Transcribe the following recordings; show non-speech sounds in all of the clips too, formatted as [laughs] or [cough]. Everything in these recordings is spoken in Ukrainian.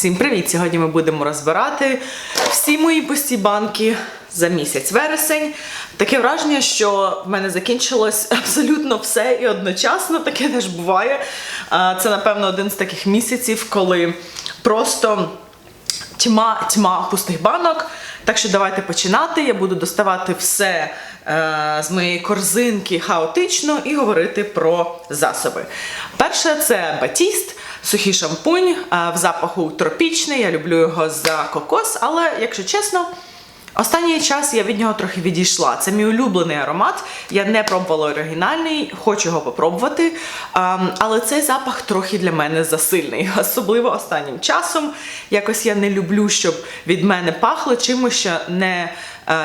Всім привіт! Сьогодні ми будемо розбирати всі мої пусті банки за місяць вересень. Таке враження, що в мене закінчилось [laughs] абсолютно все і одночасно таке теж буває. Це, напевно, один з таких місяців, коли просто тьма, тьма пустих банок. Так що давайте починати. Я буду доставати все е, з моєї корзинки хаотично і говорити про засоби. Перше це батіст, сухий шампунь в запаху тропічний. Я люблю його за кокос, але якщо чесно. Останній час я від нього трохи відійшла. Це мій улюблений аромат. Я не пробувала оригінальний, хочу його попробувати. Але цей запах трохи для мене засильний, [laughs] особливо останнім часом. Якось я не люблю, щоб від мене пахло чимось, що не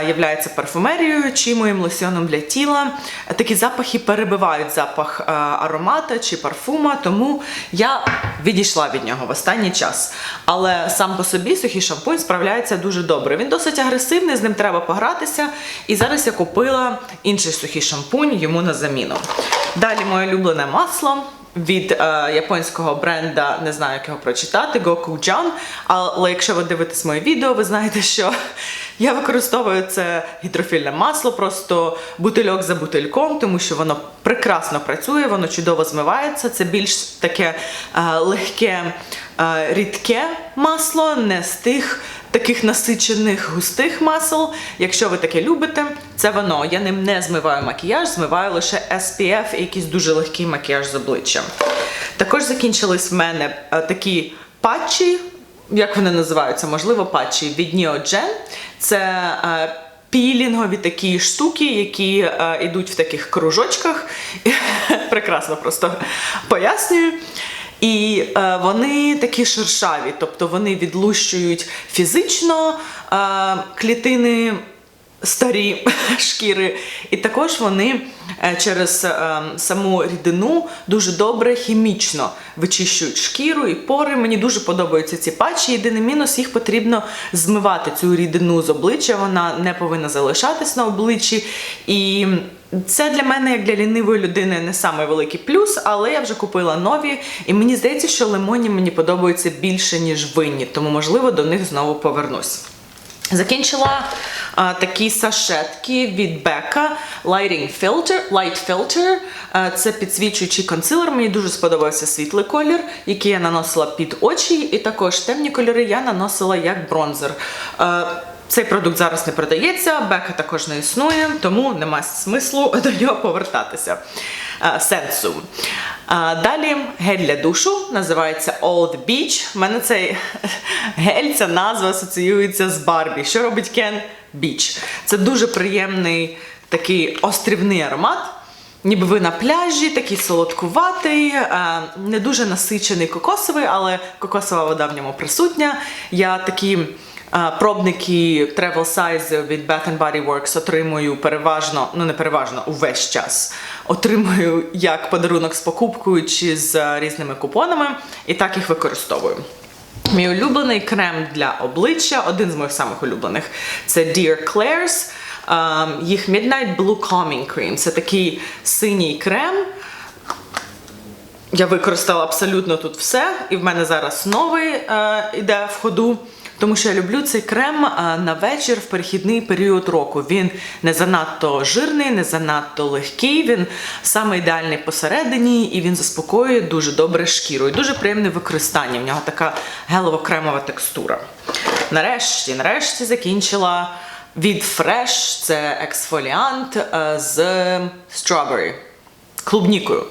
являється парфумерією чи моїм лосьоном для тіла. Такі запахи перебивають запах е, аромата чи парфума, тому я відійшла від нього в останній час. Але сам по собі сухий шампунь справляється дуже добре. Він досить агресивний, з ним треба погратися. І зараз я купила інший сухий шампунь йому на заміну. Далі моє улюблене масло. Від е, японського бренда, не знаю, як його прочитати, Gokujan. Але якщо ви дивитесь моє відео, ви знаєте, що я використовую це гідрофільне масло, просто бутильок за бутильком, тому що воно прекрасно працює, воно чудово змивається. Це більш таке е, легке, е, рідке масло, не з тих таких насичених густих масел. Якщо ви таке любите, це воно. Я ним не змиваю макіяж, змиваю лише SPF і якийсь дуже легкий макіяж з обличчя. Також закінчились в мене е, такі патчі, як вони називаються, можливо, патчі від Neogen. Це е, пілінгові такі штуки, які е, йдуть в таких кружочках. [laughs] Прекрасно просто пояснюю. І е, вони такі шершаві, тобто вони відлущують фізично е, клітини старі [laughs] шкіри, і також вони е, через е, саму рідину дуже добре хімічно вичищують шкіру і пори. Мені дуже подобаються ці патчі. Єдиний мінус їх потрібно змивати цю рідину з обличчя. Вона не повинна залишатись на обличчі. І це для мене, як для лінивої людини, не самий великий плюс, але я вже купила нові, і мені здається, що лимонні мені подобаються більше, ніж винні, тому можливо до них знову повернусь. Закінчила а, такі сашетки від Becca Lighting Filter. Light Filter. А, це підсвічуючий консилер. Мені дуже сподобався світлий колір, який я наносила під очі, і також темні кольори я наносила як бронзер. А, цей продукт зараз не продається, бека також не існує, тому немає смислу [laughs] до нього повертатися. А, сенсу. Далі гель для душу називається the Beach. У мене цей [laughs] гель, ця назва асоціюється з Барбі. Що робить Кен? Біч. Це дуже приємний такий острівний аромат. Ніби ви на пляжі, такий солодкуватий, е, не дуже насичений кокосовий, але кокосова вода в ньому присутня. Я такі е, пробники travel size від Bath Body Works отримую переважно, ну не переважно, увесь час. Отримую як подарунок з покупкою чи з різними купонами, і так їх використовую. Мій улюблений крем для обличчя, один з моїх самих улюблених, це Dear Claire's. Um, їх Midnight Blue Calming Cream. Це такий синій крем. Я використала абсолютно тут все, і в мене зараз новий е, іде в ходу. Тому що я люблю цей крем на вечір в перехідний період року. Він не занадто жирний, не занадто легкий. Він саме ідеальний посередині, і він заспокоює дуже добре шкіру. І дуже приємне використання. В нього така гелево-кремова текстура. Нарешті, нарешті закінчила від Fresh, це ексфоліант з strawberry, клубнікою.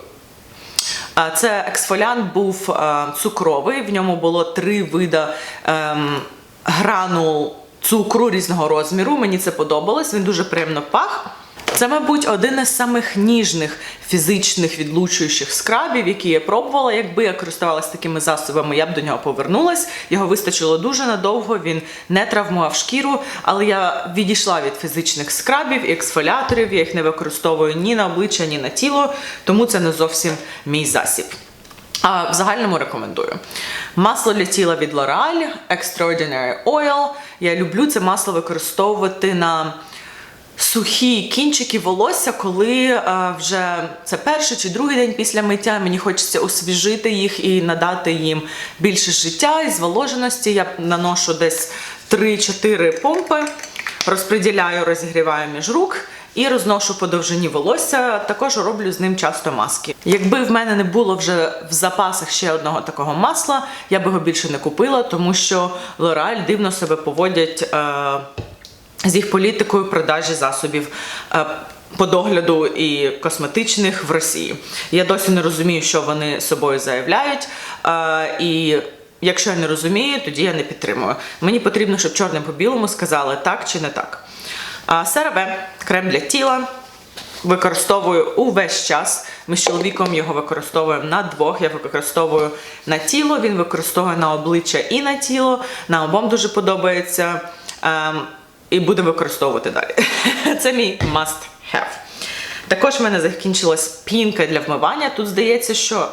Це ексфоліант був е, цукровий, в ньому було три види ем, гранул цукру різного розміру. Мені це подобалось, він дуже приємно пах. Це, мабуть, один із самих ніжних фізичних відлучуючих скрабів, які я пробувала. Якби я користувалася такими засобами, я б до нього повернулась. Його вистачило дуже надовго, він не травмував шкіру, але я відійшла від фізичних скрабів і ексфоліаторів. Я їх не використовую ні на обличчя, ні на тіло, тому це не зовсім мій засіб. А в загальному рекомендую. Масло для тіла від L'Oreal Extraordinary Oil. Я люблю це масло використовувати на сухі кінчики волосся, коли е, вже це перший чи другий день після миття. Мені хочеться освіжити їх і надати їм більше життя і зволоженості. Я наношу десь 3-4 помпи, розподіляю, розігріваю між рук. І розношу по довжині волосся, також роблю з ним часто маски. Якби в мене не було вже в запасах ще одного такого масла, я би його більше не купила, тому що L'Oreal дивно себе поводять е, з їх політикою продажі засобів. Е, по догляду і косметичних в Росії. Я досі не розумію, що вони собою заявляють. Е, і якщо я не розумію, тоді я не підтримую. Мені потрібно, щоб чорним по білому сказали так чи не так. А – крем для тіла. Використовую увесь час. Ми з чоловіком його використовуємо на двох. Я використовую на тіло, він використовує на обличчя і на тіло. Нам обом дуже подобається. І будемо використовувати далі. [laughs] Це мій must have. Також в мене закінчилась пінка для вмивання. Тут здається, що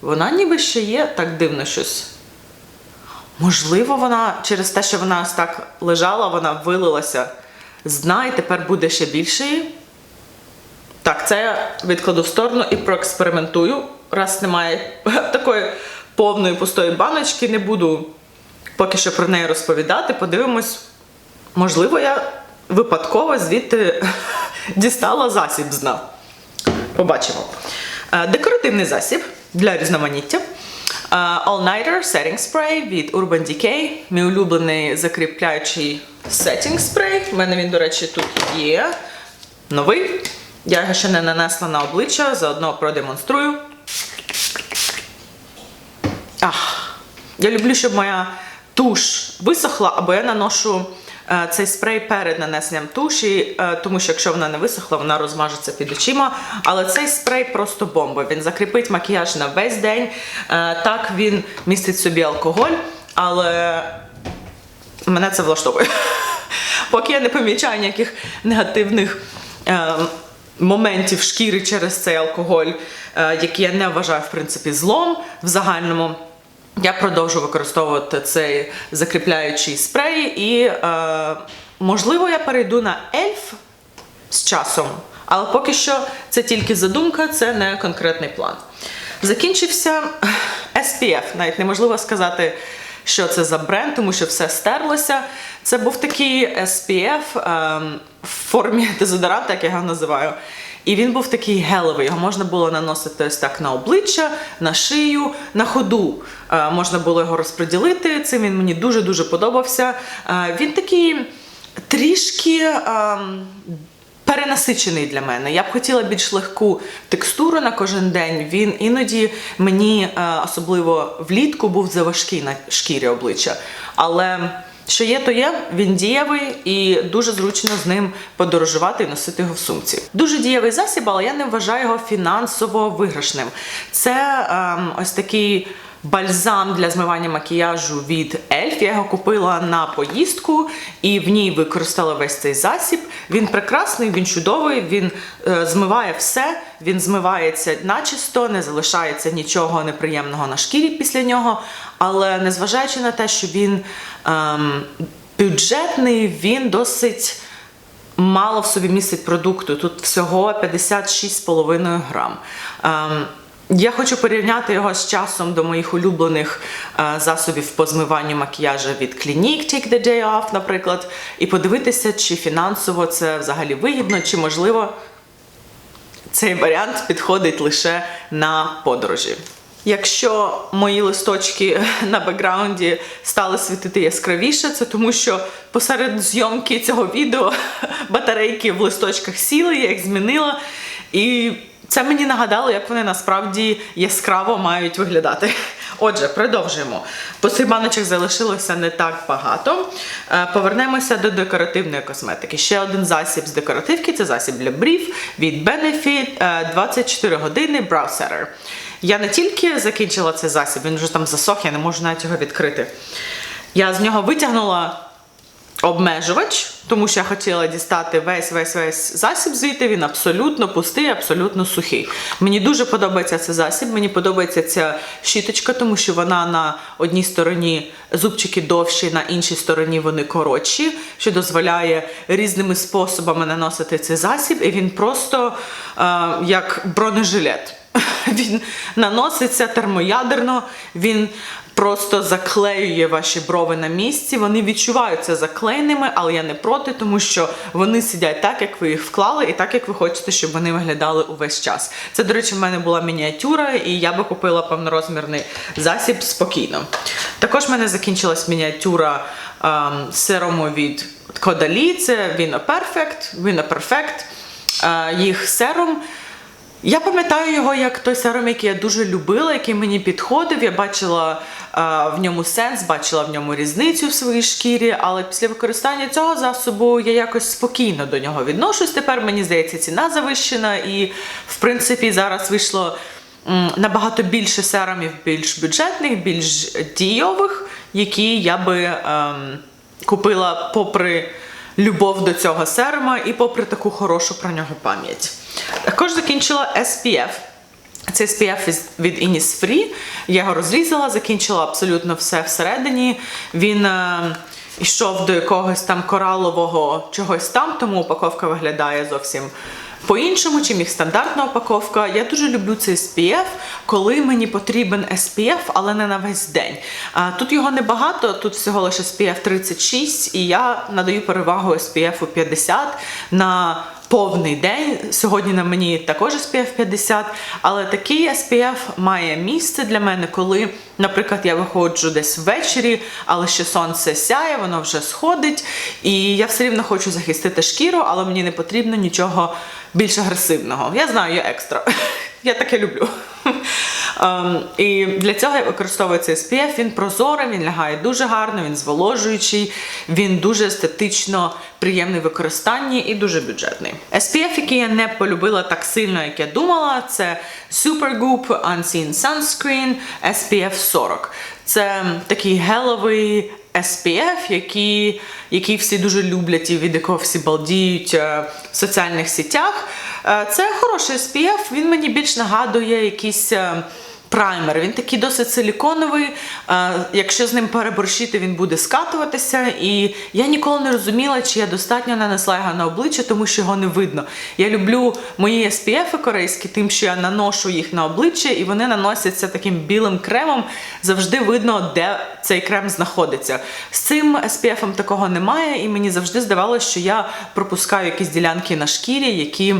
вона ніби ще є так дивно щось. Можливо, вона через те, що вона ось так лежала, вона вилилася з дна і тепер буде ще більшою. Так, це я відкладу в сторону і проекспериментую. Раз немає [laughs] такої повної пустої баночки, не буду поки що про неї розповідати. Подивимось, можливо, я випадково звідти [laughs] дістала засіб з дна. Побачимо. Е, Декоративний засіб для різноманіття. Е, All Nighter Setting Spray від Urban Decay. Мій улюблений закріпляючий setting спрей. У мене він, до речі, тут є. Новий. Я його ще не нанесла на обличчя, заодно продемонструю. Ах, я люблю, щоб моя туш висохла, або я наношу цей спрей перед нанесенням туші, е, тому що якщо вона не висохла, вона розмажеться під очима. Але цей спрей просто бомба. Він закріпить макіяж на весь день. Е, так, він містить собі алкоголь, але мене це влаштовує. [laughs] Поки я не помічаю ніяких негативних. Е, Моментів шкіри через цей алкоголь, е, який я не вважаю в принципі злом в загальному. Я продовжу використовувати цей закріпляючий спрей, і е, можливо я перейду на ельф з часом, але поки що це тільки задумка, це не конкретний план. Закінчився SPF, навіть неможливо сказати, що це за бренд, тому що все стерлося. Це був такий SPF ем, в формі дезодоранта, як я його називаю. І він був такий гелевий. Його можна було наносити ось так на обличчя, на шию, на ходу. Е, можна було його розподілити. Цим він мені дуже-дуже подобався. Е, він такий трішки. ем, перенасичений для мене. Я б хотіла більш легку текстуру на кожен день. Він іноді мені, е, особливо влітку, був заважкий на шкірі обличчя. Але що є, то є, він дієвий і дуже зручно з ним подорожувати і носити його в сумці. Дуже дієвий засіб, але я не вважаю його фінансово виграшним. Це ем, ось такий. Бальзам для змивання макіяжу від Я його купила на поїздку і в ній використала весь цей засіб. Він прекрасний, він чудовий, він е, змиває все, він змивається начисто, не залишається нічого неприємного на шкірі після нього. Але незважаючи на те, що він ем, бюджетний, він досить. Мало в собі містить продукту. Тут всього 56,5 грам. Ем, я хочу порівняти його з часом до моїх улюблених е, засобів по змиванню макіяжу від Clinique Take the Day Off, наприклад, і подивитися, чи фінансово це взагалі вигідно, чи можливо цей варіант підходить лише на подорожі. Якщо мої листочки [laughs] на бекграунді стали світити яскравіше, це тому що посеред зйомки цього відео [laughs] батарейки в листочках сіли, я їх змінила. І це мені нагадало, як вони насправді яскраво мають виглядати. Отже, продовжуємо. Посибаночок залишилося не так багато. Е, Повернемося до декоративної косметики. Ще один засіб з декоративки це засіб для брів від Benefit е, 24 години Brow Setter. Я не тільки закінчила цей засіб, він вже там засох, я не можу навіть його відкрити. Я з нього витягнула обмежувач, тому що я хотіла дістати весь весь весь засіб звідти. Він абсолютно пустий, абсолютно сухий. Мені дуже подобається цей засіб. Мені подобається ця щіточка, тому що вона на одній стороні зубчики довші, на іншій стороні вони коротші, що дозволяє різними способами наносити цей засіб, і він просто е, як бронежилет. [laughs] Він наноситься термоядерно, він просто заклеює ваші брови на місці. Вони відчуваються заклеєними, але я не проти, тому що вони сидять так, як ви їх вклали, і так, як ви хочете, щоб вони виглядали увесь час. Це, до речі, в мене була мініатюра, і я би купила повнорозмірний засіб спокійно. Також в мене закінчилась мініатюра ем, серому від Кодалі. Це Vino Perfect, Vino Perfect. Е, їх серум. Я пам'ятаю його як той серум, який я дуже любила, який мені підходив. Я бачила е, в ньому сенс, бачила в ньому різницю в своїй шкірі, але після використання цього засобу я якось спокійно до нього відношусь. Тепер мені здається, ціна завищена, і в принципі зараз вийшло м, набагато більше серумів, більш бюджетних, більш дійових, які я би ем, купила попри любов до цього серума і попри таку хорошу про нього пам'ять. Також закінчила SPF. Це SPF від Innisfree. Я його розрізала, закінчила абсолютно все всередині. Він е, йшов до якогось там коралового чогось там, тому упаковка виглядає зовсім по-іншому, чим їх стандартна упаковка. Я дуже люблю цей SPF, коли мені потрібен SPF, але не на весь день. А, тут його небагато, тут всього лише SPF 36, і я надаю перевагу SPF 50 на повний день. Сьогодні на мені також SPF 50, але такий SPF має місце для мене, коли, наприклад, я виходжу десь ввечері, але ще сонце сяє, воно вже сходить, і я все рівно хочу захистити шкіру, але мені не потрібно нічого більш агресивного. Я знаю, я екстра. Я таке люблю. Ем, і для цього я використовую цей SPF. Він прозорий, він лягає дуже гарно, він зволожуючий, він дуже естетично приємний в використанні і дуже бюджетний. SPF, який я не полюбила так сильно, як я думала, це Supergoop Unseen Sunscreen SPF 40. Це такий геловий SPF, який, який всі дуже люблять і від якого всі балдіють е, в соціальних сітях. Е, Це хороший SPF, він мені більш нагадує якийсь. е, Праймер, він такий досить силіконовий. е, Якщо з ним переборщити, він буде скатуватися. І я ніколи не розуміла, чи я достатньо нанесла його на обличчя, тому що його не видно. Я люблю мої SPF корейські, тим, що я наношу їх на обличчя, і вони наносяться таким білим кремом. Завжди видно, де цей крем знаходиться. З цим SPF такого немає, і мені завжди здавалося, що я пропускаю якісь ділянки на шкірі, які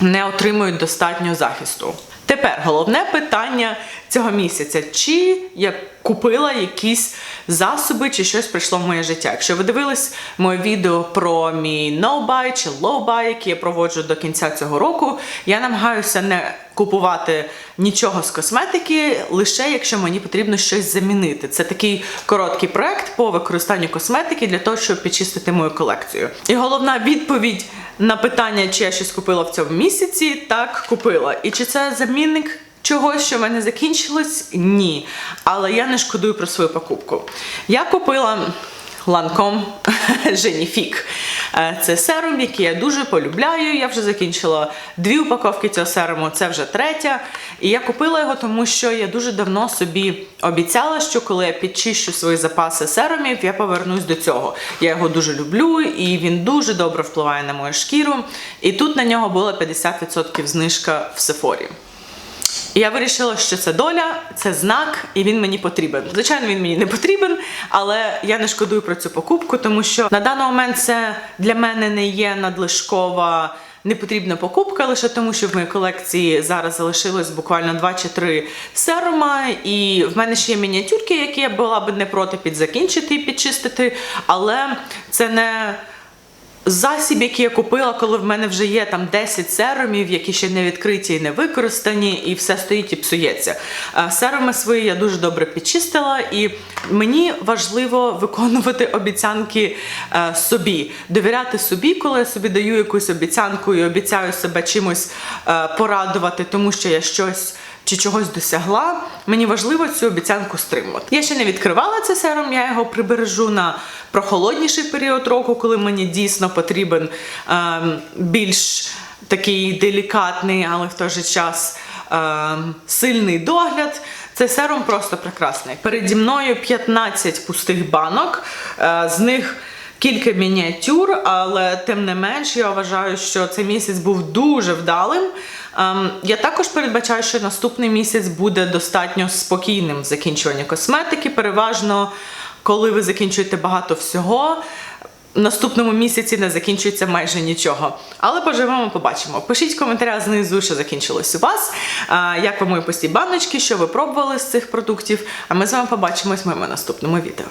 не отримують достатньо захисту. Тепер головне питання цього місяця: чи я купила якісь засоби, чи щось прийшло в моє життя? Якщо ви дивились моє відео про мій no-buy чи low-buy, які я проводжу до кінця цього року, я намагаюся не купувати нічого з косметики, лише якщо мені потрібно щось замінити. Це такий короткий проект по використанню косметики для того, щоб підчистити мою колекцію. І головна відповідь на питання, чи я щось купила в цьому місяці, так купила. І чи це замінник? Чогось, що в мене закінчилось? Ні. Але я не шкодую про свою покупку. Я купила Ланком [laughs] Женіфік. Е, Це серум, який я дуже полюбляю. Я вже закінчила дві упаковки цього серуму, це вже третя. І я купила його, тому що я дуже давно собі обіцяла, що коли я підчищу свої запаси серумів, я повернусь до цього. Я його дуже люблю, і він дуже добре впливає на мою шкіру. І тут на нього було 50% знижка в Сефорі. І я вирішила, що це доля, це знак, і він мені потрібен. Звичайно, він мені не потрібен, але я не шкодую про цю покупку, тому що на даний момент це для мене не є надлишкова. Непотрібна покупка лише тому, що в моїй колекції зараз залишилось буквально 2 чи 3 серума, і в мене ще є мініатюрки, які я була би не проти підзакінчити і підчистити, але це не Засіб, який я купила, коли в мене вже є там 10 серумів, які ще не відкриті і не використані, і все стоїть і псується. Е, Серуми свої я дуже добре підчистила, і мені важливо виконувати обіцянки е, собі, довіряти собі, коли я собі даю якусь обіцянку і обіцяю себе чимось е, порадувати, тому що я щось чи чогось досягла, мені важливо цю обіцянку стримувати. Я ще не відкривала цей серум, я його прибережу на прохолодніший період року, коли мені дійсно потрібен ем, більш такий делікатний, але в той же час ем, сильний догляд. Цей серум просто прекрасний. Переді мною 15 пустих банок, е, з них кілька мініатюр, але тим не менш я вважаю, що цей місяць був дуже вдалим. Ем, Я також передбачаю, що наступний місяць буде достатньо спокійним в закінчуванні косметики. Переважно, коли ви закінчуєте багато всього. В наступному місяці не закінчується майже нічого. Але поживемо, побачимо. Пишіть в коментарях знизу, що закінчилось у вас. а, Як вам мої пусті баночки, що ви пробували з цих продуктів. А ми з вами побачимось в моєму наступному відео.